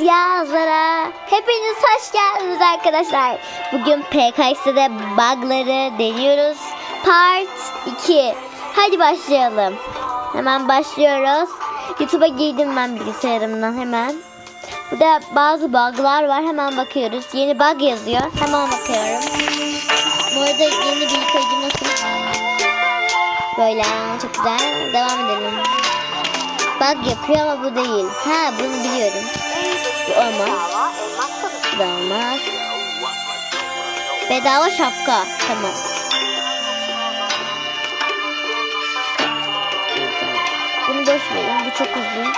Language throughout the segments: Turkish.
yazlara. Hepiniz hoş geldiniz arkadaşlar. Bugün PKX'de bug'ları deniyoruz. Part 2. Hadi başlayalım. Hemen başlıyoruz. YouTube'a girdim ben bilgisayarımdan hemen. Burada bazı bug'lar var. Hemen bakıyoruz. Yeni bug yazıyor. Hemen bakıyorum. Bu arada yeni bir yıkayıcı nasıl? Böyle çok güzel. Devam edelim. Bug yapıyor ama bu değil. Ha bunu biliyorum. Bu olmaz. Bu olmaz. Bedava şapka. Tamam. Bunu boş verin. Bu çok uzun.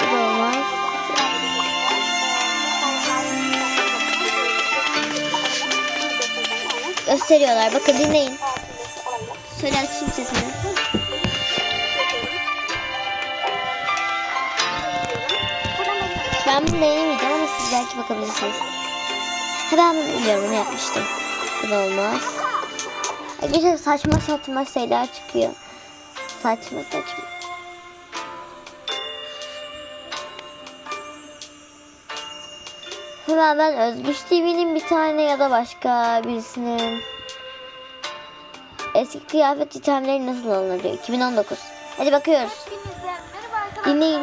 Bu da. Gösteriyorlar. Bakın dinleyin. Söyle açayım sesini. Ben bunu denemeyeceğim ama siz belki bakabilirsiniz. Ha ben bunu biliyorum bunu yapmıştım. Bu da olmaz. Arkadaşlar saçma saçma şeyler çıkıyor. Saçma saçma. Hemen ben Özgüç TV'nin bir tane ya da başka birisinin eski kıyafet itemleri nasıl alınır diyor. 2019. Hadi bakıyoruz. Dinleyin.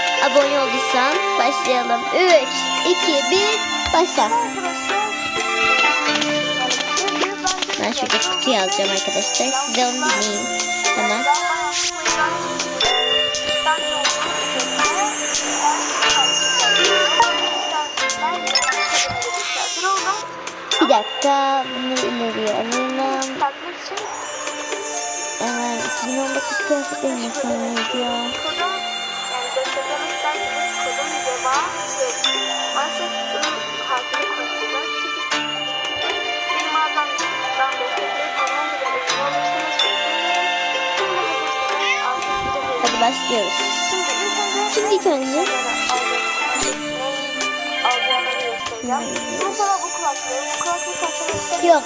Abone olduysan başlayalım. 3, 2, 1. Başla. Ben şurada kutuyu alacağım arkadaşlar. Size onu dinleyin. Tamam. Bir dakika. Bunu ileriye alalım. Hemen 2019 kıyafetleri nasıl oynayacağım? Hadi başlıyoruz. Şimdi ilk önce Yok.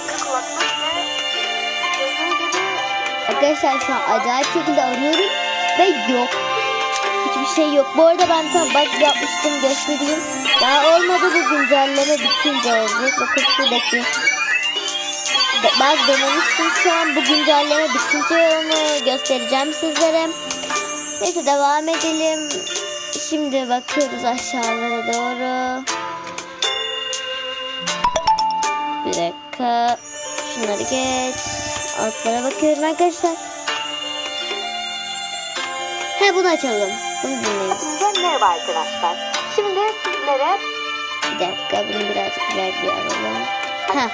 Arkadaşlar şu an acayip şekilde arıyorum ve yok. Şey yok. Bu arada ben tam bak yapmıştım göstereyim. Daha olmadı bu güncelleme bitince olacak. Bakın şuradaki. Bak denemiştim şu an bu güncelleme bitince onu göstereceğim sizlere. Neyse devam edelim. Şimdi bakıyoruz aşağılara doğru. Bir dakika. Şunları geç. Altlara bakıyorum arkadaşlar. He bunu açalım. Bunu dinleyin. Hepinize merhaba arkadaşlar. Şimdi sizlere Bir dakika bunu birazcık ileride alalım. Ha.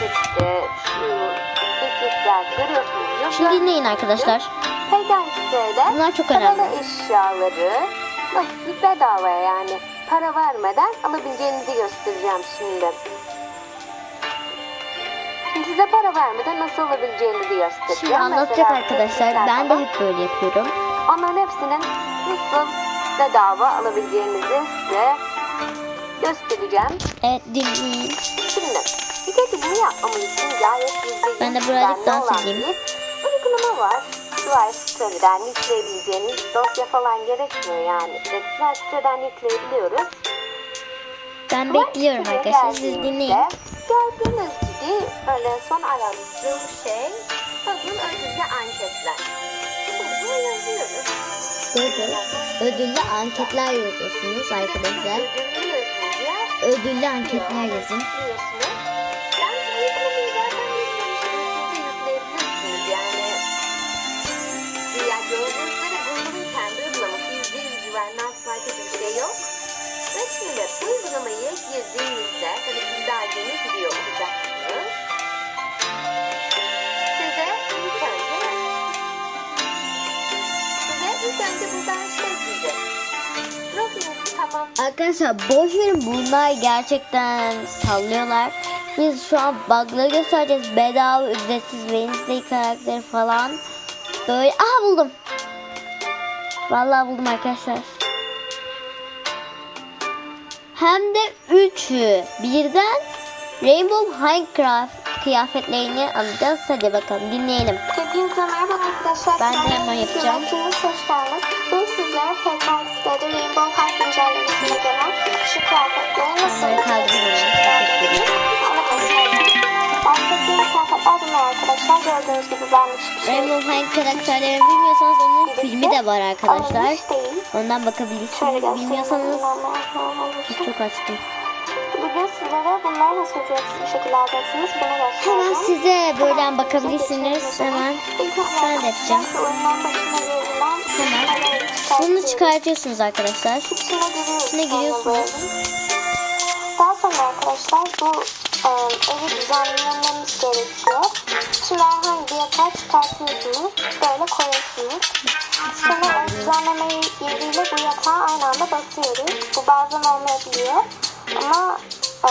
şu görüyorsunuz. Şimdi dinleyin arkadaşlar. Peygamber'de Bunlar çok önemli. eşyaları nasıl bedavaya yani para vermeden alabileceğinizi göstereceğim şimdi. Şimdi size para vermeden nasıl alabileceğinizi göstereceğim. Şimdi anlatacak Mesela arkadaşlar. Ben de hep böyle yapıyorum. Onların hepsinin nasıl bedava alabileceğinizi size göstereceğim. Evet dinleyin. Şimdi bir kere bunu yapmamız için gayet yüzde Ben de birazcık dans edeyim. bir uygulama var. Duvar siteden yükleyebileceğiniz dosya falan gerekmiyor yani. Web siteden yükleyebiliyoruz. Ben Duvar bekliyorum arkadaşlar. Siz dinleyin. Gördüğünüz gibi böyle son aradığım şey bakın ödüllü anketler. Şimdi bunu yazıyoruz. Google ödüllü anketler yazıyorsunuz arkadaşlar. Ödüllü anketler yazın. Biliyorsunuz. Ben bu uygulamayı zaten yüklemiştim. Siz de yükleyebilirsiniz yani. Arkadaşlar boş verin bunlar gerçekten sallıyorlar. Biz şu an bug'ları göstereceğiz. Bedava ücretsiz Wednesday karakteri falan. Böyle aha buldum. Vallahi buldum arkadaşlar. Hem de üçü birden Rainbow Minecraft kıyafetlerini alacağız. Hadi bakalım dinleyelim. Hepinize merhaba arkadaşlar. Ben de hemen yapacağım. Hepiniz hoş geldiniz. Bugün sizlere PKX'de Rainbow Heart güncellemesine gelen şu kıyafetleri nasıl arkadaşlar. Gördüğünüz gibi ben hiçbir şey Rainbow Hank karakterlerini bilmiyorsanız onun filmi de var arkadaşlar. Ondan bakabilirsiniz. Bilmiyorsanız çok açtım. Bugün sizlere ücretsiz bir şekilde alacaksınız bunu göstereceğim. Hemen size buradan bakabilirsiniz. Hemen ben de yapacağım. Hemen. Bunu çıkartıyorsunuz arkadaşlar. İçine giriyorsunuz. Daha sonra arkadaşlar bu e, evi düzenlememiz gerekiyor. Şimdi herhangi bir yatağı çıkartıyorsunuz. Böyle koyuyorsunuz. Sonra düzenleme yeriyle bu yatağa aynı anda basıyoruz. Bu bazen olmayabiliyor. Ama e,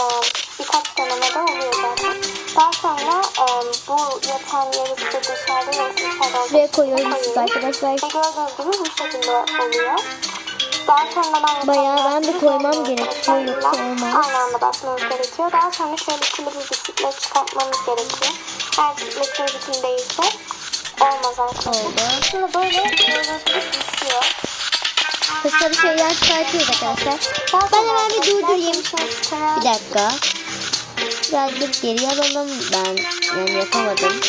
birkaç denemede oluyor zaten. Daha sonra e, bu yatağın yarısı dışarıda yarısı içeride olacak. Şuraya koyuyoruz koyuyoruz. arkadaşlar. Ve gördüğünüz gibi bu şekilde oluyor. Daha sonradan Bayağı ben de koymam gerekiyor, yoksa sonra olmaz. Aynı anda basmanız gerekiyor. Daha sonra şöyle ikili bir bisiklet çıkartmamız gerekiyor. Eğer bisikletiniz ikili değilse olmaz arkadaşlar. Şimdi böyle gördüğünüz gibi düşüyor. Kısa şeyler çıkartıyoruz arkadaşlar. Ben hemen bir durdurayım. Bir dakika. Birazcık geriye alalım. Ben yani yapamadım.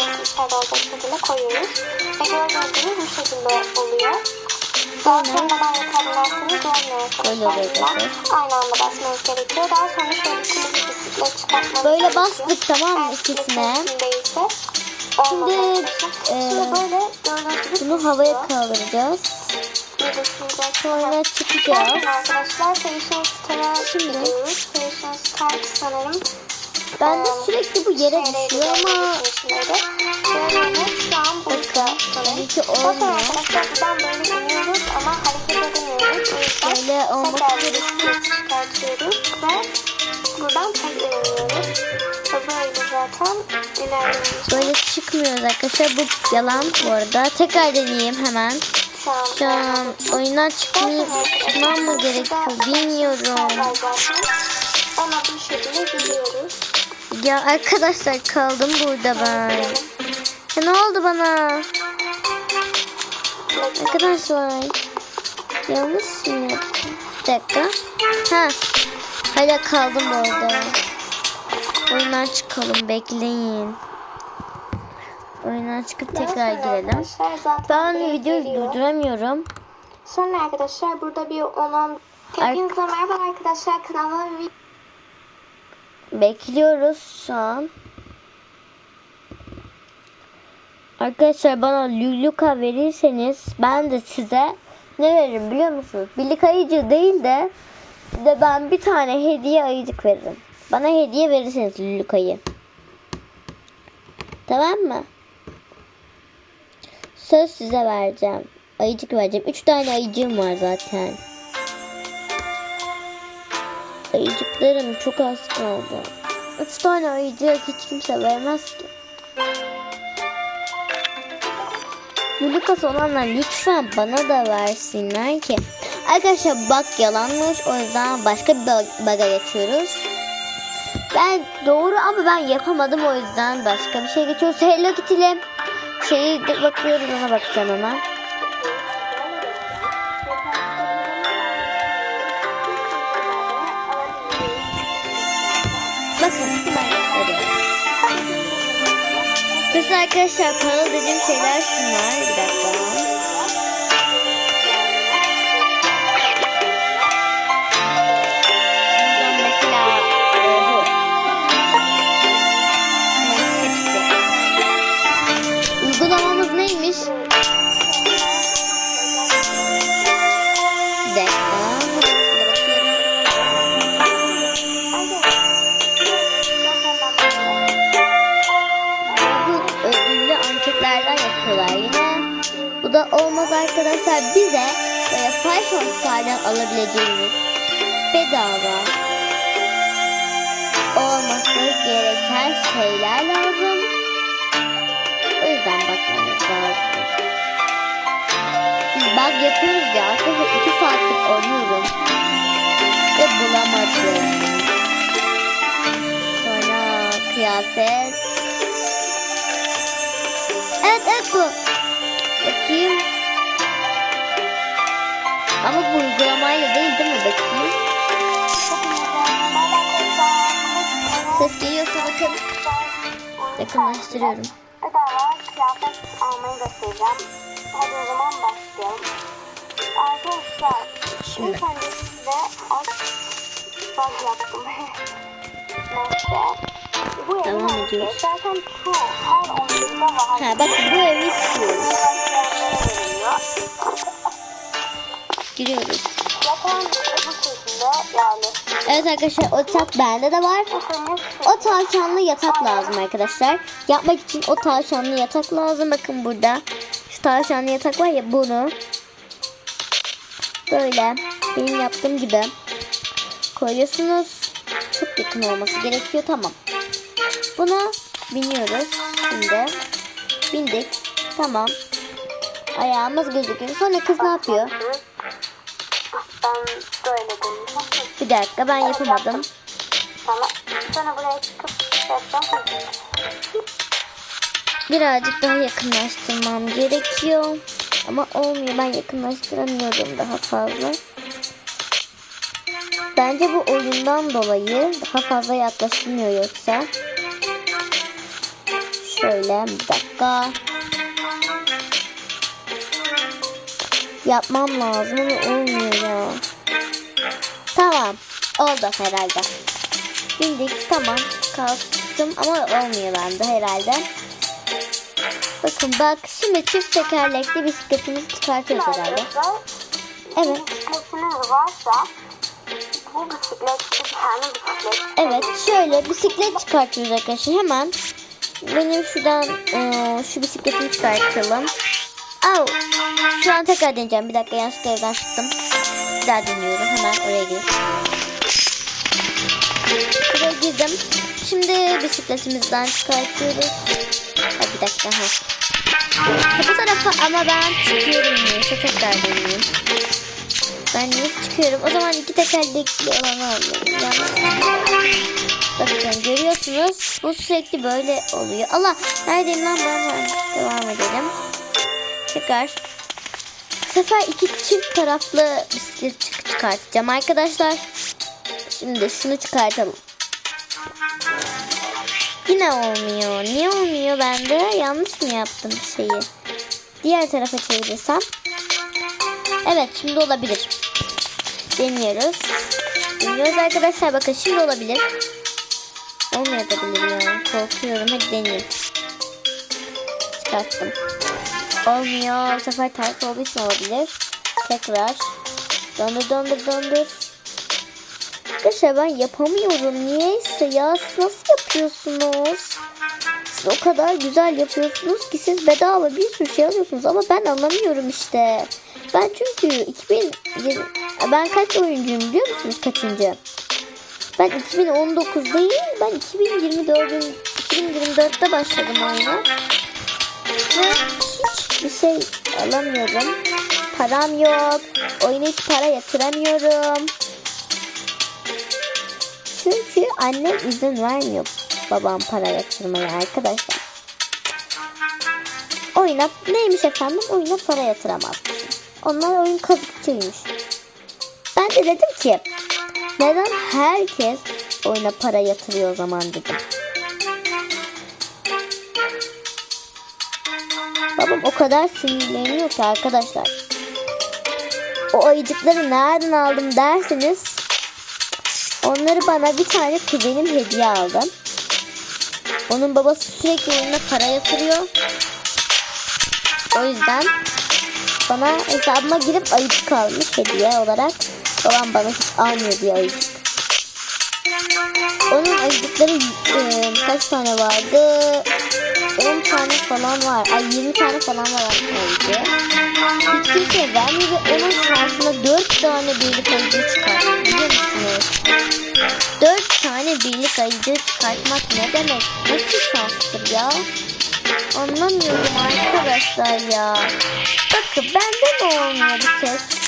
yarısı içeride olacak şekilde koyuyoruz. Ve gördüğünüz bu şekilde oluyor. Sonra sonradan yapabilirsiniz arkadaşlar. Aynı anda basmanız gerekiyor. Daha sonra şöyle bir bisiklet çıkartmanız Böyle bastık tamam mı ikisine? Şimdi, e, gibi Bunu havaya kaldıracağız. Sonra çıkacağız. Arkadaşlar Fashion Star'a Şimdi. gidiyoruz. Fashion Star sanırım. Ben de e, sürekli bu yere düşüyor ama Bakın olmuyor. böyle olması ve buradan tekrar böyle zaten ilerliyoruz. böyle çıkmıyoruz arkadaşlar. Bu yalan bu arada. Tekrar deneyeyim hemen. Şu an, oyundan çıkmayı, çıkmam mı gerekiyor bilmiyorum. Şekilde gidiyoruz. Ya arkadaşlar kaldım burada ben. Ya ne oldu bana? Arkadaşlar. Yanlış mı yaptım? Bir dakika. Ha. Hala kaldım bu arada. Oyundan çıkalım bekleyin. Oyundan çıkıp tekrar girelim. Ben videoyu durduramıyorum. Sonra arkadaşlar burada bir 10 Hepinize merhaba arkadaşlar kanalıma Bekliyoruz şu an. Arkadaşlar bana Luluka verirseniz ben de size ne veririm biliyor musunuz? Birlik ayıcı değil de size ben bir tane hediye ayıcık veririm. Bana hediye verirseniz Luluka'yı. Tamam mı? Söz size vereceğim. Ayıcık vereceğim. Üç tane ayıcığım var zaten. Ayıcıklarım çok az kaldı. Üç tane ayıcık hiç kimse vermez ki. Lukas olanlar lütfen bana da versinler ki. Arkadaşlar bak yalanmış o yüzden başka bir bug'a geçiyoruz. Ben doğru ama ben yapamadım o yüzden başka bir şey geçiyoruz. Hello Kitty'le şeyi de bakıyoruz ona bakacağım hemen. Bakın gösteriyorum. Mesela arkadaşlar para dediğim şeyler şunlar. Bir dakika. Bu ödüllü anketlerden yapıyorlar yine. Bu da Hostlardan alabileceğiniz bedava olması gereken şeyler lazım. O yüzden bakmamız lazım. Biz bug yapıyoruz ya arkadaşlar iki saattir arıyorum. Ve bulamadım. Sonra kıyafet. Evet evet bu. Bakayım. Ama bu uygulamayla değil değil mi bakayım? Ses geliyorsa bakın. Yakınlaştırıyorum. Bedava kıyafet almayı göstereceğim. Hadi o zaman başlayalım. Arkadaşlar Şimdi. ilk önce size az bug yaptım. Neyse. Devam ediyoruz. Ha bakın bu evi istiyoruz. Giriyoruz. Evet arkadaşlar o yatak bende de var. O tavşanlı yatak lazım arkadaşlar. Yapmak için o tavşanlı yatak lazım. Bakın burada. Şu tavşanlı yatak var ya bunu. Böyle benim yaptığım gibi koyuyorsunuz. Çok yakın olması gerekiyor. Tamam. Buna biniyoruz. Şimdi bindik. Tamam. Ayağımız gözüküyor. Sonra kız ne yapıyor? Bir dakika ben yapamadım. Birazcık daha yakınlaştırmam gerekiyor. Ama olmuyor. Ben yakınlaştıramıyorum daha fazla. Bence bu oyundan dolayı daha fazla yaklaşılmıyor yoksa. Şöyle bir dakika. Yapmam lazım ama olmuyor ya. Tamam. Oldu herhalde. Bindik tamam. Kalktım ama olmuyor bende herhalde. Bakın bak şimdi çift tekerlekli bisikletimizi çıkartıyoruz herhalde. Evet. Varsa bu bisiklet bir tane bisiklet. Evet şöyle bisiklet çıkartıyoruz arkadaşlar hemen. Benim şuradan eee, şu bisikletimi çıkartalım. Au. Şu an tekrar deneyeceğim. Bir dakika yanlışlıkla evden çıktım. Bir daha deniyorum. Hemen oraya gir. Buraya girdim. Şimdi bisikletimizden çıkartıyoruz. Ha, bir dakika. Ha. Ha, bu tarafa ama ben çıkıyorum neyse tekrar deneyeyim. Ben niye çıkıyorum? O zaman iki tekerlekli olanı alıyorum. Yanlış. Bakın görüyorsunuz. Bu sürekli böyle oluyor. Allah neredeyim lan ben? Devam edelim. Tekrar. Bu sefer iki çift taraflı bisiklet çık- çıkartacağım arkadaşlar. Şimdi şunu çıkartalım. Yine olmuyor. Niye olmuyor bende? Yanlış mı yaptım şeyi? Diğer tarafa çevirirsem. Evet şimdi olabilir. Deniyoruz. Deniyoruz arkadaşlar. Bakın şimdi olabilir. Olmayabilir ya. Korkuyorum. Hadi deneyelim. Çıkarttım. Olmuyor. Bu sefer ters için olabilir. Tekrar. Döndür döndür döndür. Arkadaşlar ben yapamıyorum. Niyeyse ya siz nasıl yapıyorsunuz? Siz o kadar güzel yapıyorsunuz ki siz bedava bir sürü şey alıyorsunuz ama ben anlamıyorum işte. Ben çünkü 2020 ben kaç oyuncuyum biliyor musunuz kaçıncı? Ben 2019 değil ben 2024'ün 2024'te başladım oyuna. Ve hiçbir şey alamıyorum. Param yok. Oyuna hiç para yatıramıyorum. Çünkü annem izin vermiyor babam para yatırmaya arkadaşlar. Oyuna neymiş efendim? Oyuna para yatıramazmışım. Onlar oyun kazıkçıymış. Ben de dedim ki neden herkes oyuna para yatırıyor o zaman dedim. Babam o kadar sinirleniyor ki arkadaşlar. O ayıcıkları nereden aldım derseniz onları bana bir tane kuzenim hediye aldı. Onun babası sürekli oyuna para yatırıyor. O yüzden bana hesabıma girip ayıcık almış hediye olarak. Babam bana hiç almıyor diye ayıcık. Onun ayıcıkları e, kaç tane vardı? 10 tane falan var. Ay 20 tane falan var evde. Hiç kimseye vermiyor ve onun şansına 4 tane birlik ayıcı çıkarttı. Biliyor musunuz? 4 tane birlik ayıcı çıkartmak ne demek? Nasıl şanstır ya? Anlamıyorum arkadaşlar ya. Bakın bende mi olmuyor bir tek?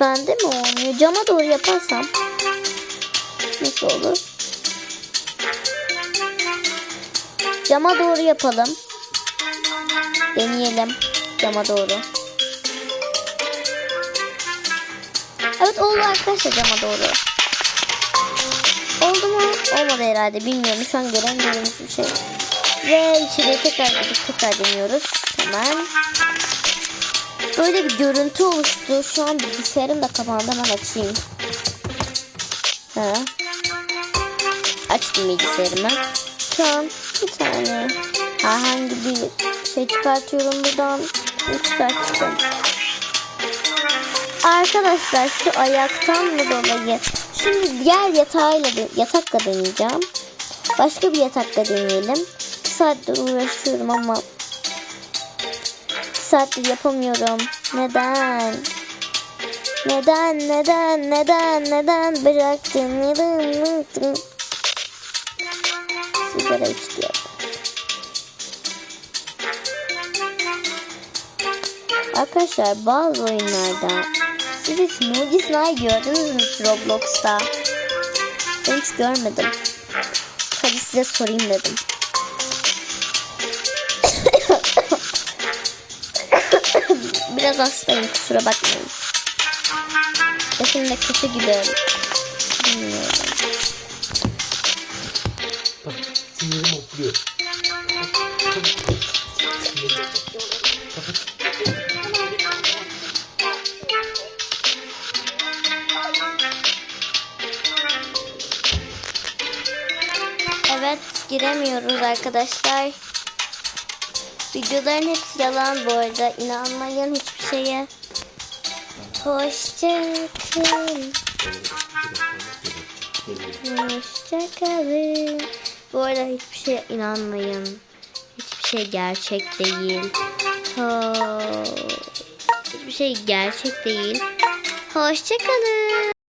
Bende mi olmuyor? Cama doğru yaparsam nasıl olur? Cama doğru yapalım. Deneyelim. Cama doğru. Evet oldu arkadaşlar cama doğru. Oldu mu? Olmadı herhalde. Bilmiyorum. Şu an göremiyorum hiçbir şey. Ve içeriye tekrar gidip tekrar deniyoruz. Hemen. Böyle bir görüntü oluştu. Şu an bilgisayarım da kapandı. Hemen açayım. Ha. Açtım bilgisayarımı. Şu an bir tane herhangi bir şey çıkartıyorum buradan. Çıkarttım. Arkadaşlar şu ayaktan mı dolayı? Şimdi diğer yatağıyla yatakla deneyeceğim. Başka bir yatakla deneyelim. Bir saattir uğraşıyorum ama saattir yapamıyorum. Neden? Neden, neden, neden, neden bıraktın, neden bıraktın? Sigara içiyor. Arkadaşlar bazı oyunlarda siz hiç Nudisna'yı gördünüz mü Roblox'ta? Ben hiç görmedim. Hadi size sorayım dedim. Biraz hastayım kusura bakmayın. Sesim de kötü gibi. Bilmiyorum. Bak sinirim hopluyor. Evet giremiyoruz arkadaşlar. Videoların hepsi yalan bu arada. İnanmayın hiçbir şeye. Hoşçakalın. Hoşçakalın. Bu arada hiçbir şeye inanmayın. Hiçbir şey gerçek değil. Ho. Hiçbir şey gerçek değil. Hoşçakalın.